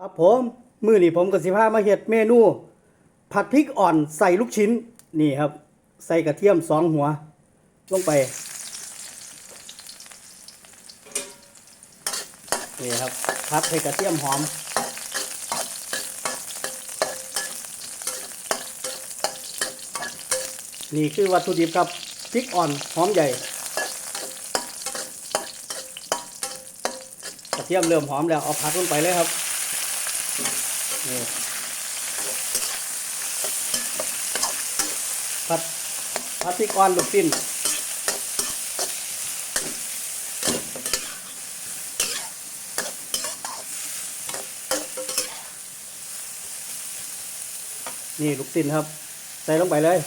ครับผมมือนี่ผมกับสิพามาเฮ็ดเมนูผัดพริกอ่อนใส่ลูกชิ้นนี่ครับ ใส่กระเทียมสองหัว ลงไป นี่ครับผัดใส่กระเทียมหอม นี่คือวัตถุดิบครับพริกอ่อนหอมใหญ่ กระเทียมเริ่มหอมแล้วเอาผักลงไปเลยครับ ผัดผัดที่ก้อนลูกชิ้นนี่ลูกชิ้นครับ ใส่ลงไปเลย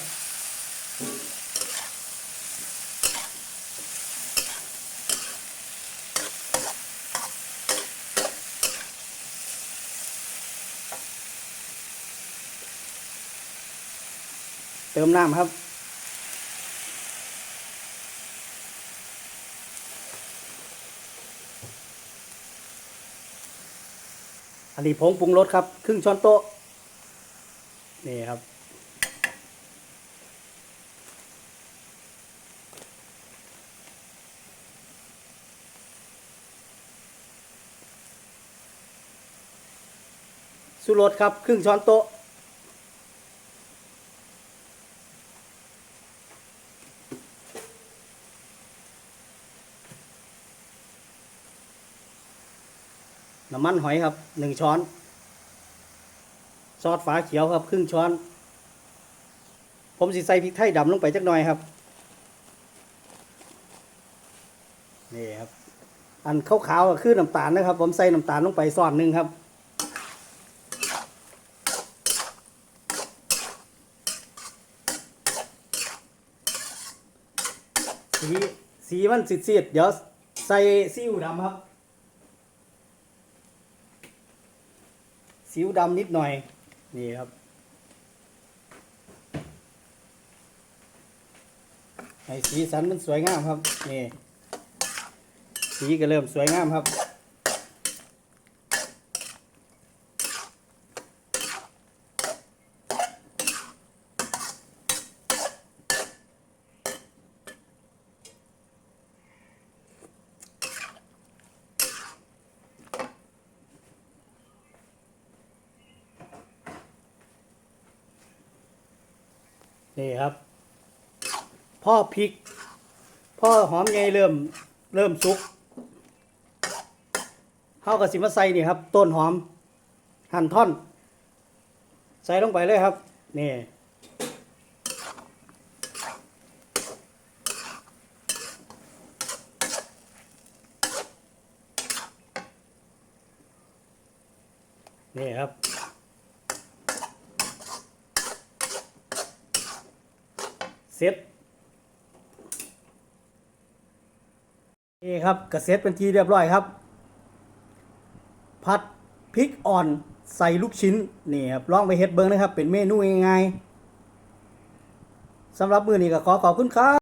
ติมน้ำครับ อันนี้ผงปรุงรสครับ ครึ่งช้อนโต๊ะ นี่ครับสุรสครับ ครึ่งช้อนโต๊ะ น้ำมันหอยครับหนึ่งช้อน ซอสฝาเขียวครับ ครึ่งช้อน ผมสิใส่พริกไทยดำลงไปจักหน่อยครับ นี่ครับ อันขาวๆคือน้ำตาลนะครับ ผมใส่น้ำตาลลงไปซ้อนหนึ่งครับสีสีมันสีดๆเดี๋ยวใส่ซีอิ๊วดำครับ สิวดำนิดหน่อยนี่ครับให้สีสันมันสวยงามครับนี่สีก็เริ่มสวยงามครับ นี่ครับ พ่อพริก พ่อหอมใหญ่เริ่มเริ่มสุกเข้ากับสิมาใส่นี่ครับ ต้นหอม หั่นท่อน ใส่ลงไปเลยครับ นี่นี่ครับ เสร็จนี่ครับกระเซ็ตเป็นทีเรียบร้อยครับ ผัดพริกอ่อนใส่ลูกชิ้นนี่ครับลองไปเฮ็ดเบิ้งนะครับ เป็นเมนูง่ายๆสำหรับมือนี้ก็ขอขอบคุณครับ